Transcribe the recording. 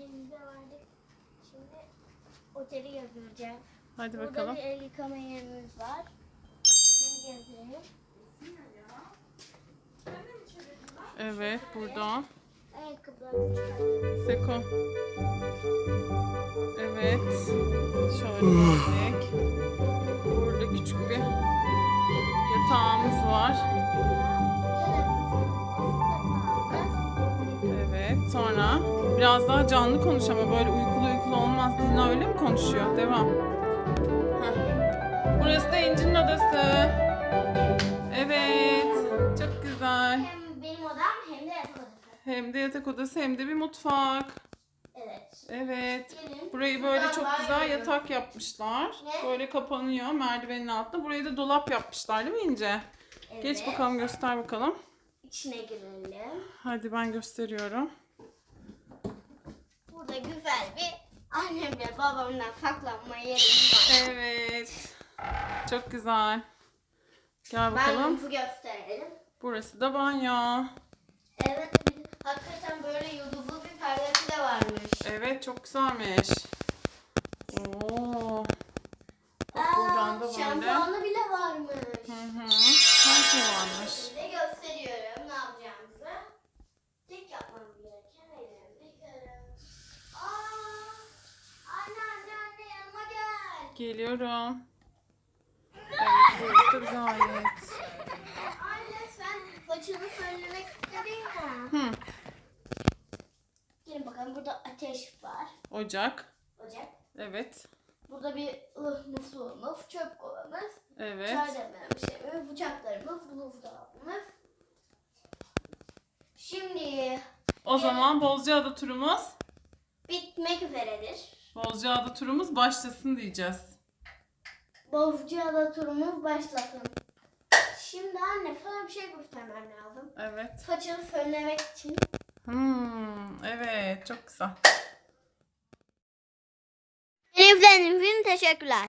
otelimize vardık. Şimdi oteli gezdireceğim. Hadi Burada bakalım. bir el yıkama yerimiz var. Şimdi gezdirelim. Evet burada. Ayakkabılarımı çıkartalım. Seko. Evet. Şöyle geldik. Burada küçük bir yatağımız var. Evet. Sonra biraz daha canlı konuş ama böyle uykulu uykulu olmaz. Dina öyle mi konuşuyor? Devam. Heh. Burası da İnci'nin odası. Evet. Çok güzel. Hem benim odam hem de yatak odası. Hem de yatak odası hem de bir mutfak. Evet. Evet. Gelin. Burayı böyle Buradan çok güzel yapıyorum. yatak yapmışlar. Ne? Böyle kapanıyor merdivenin altında. Burayı da dolap yapmışlar değil mi İnce? Evet. Geç bakalım göster bakalım. İçine girelim. Hadi ben gösteriyorum. Burada güzel bir annemle babamla saklanma yerimiz var. Evet. Çok güzel. Gel Ben bakalım. bunu gösterelim. Burası da banyo. Evet, hakikaten böyle yıldızlı bir perdesi de varmış. Evet çok güzelmiş. Oo. Bak buradan da böyle. şampuanı bile varmış. Hı hı. Her şey varmış. Şimdi gösteriyorum ne yapacağımızı. Tek yapmam gereken ellerimi yıkarım. Aa, anne anne anne yanıma gel. Geliyorum. Evet da gayet. Anne sen saçını fönlemek istedin ya. Hı. Gelin bakalım burada ateş var. Ocak. Ocak. Evet. Burada bir ıh musluğumuz, çöp kovamız, Evet. çay demleme şeyimiz, bıçaklarımız, buzdolabımız. Şimdi O zaman Bozcaada turumuz bitmek üzeredir. Bozcaada turumuz başlasın diyeceğiz. Bozcaada turumuz başlasın. Şimdi anne sana bir şey göstermem lazım. Evet. Saçını fönlemek için. Hmm, evet çok güzel. Beni izlediğiniz için teşekkürler.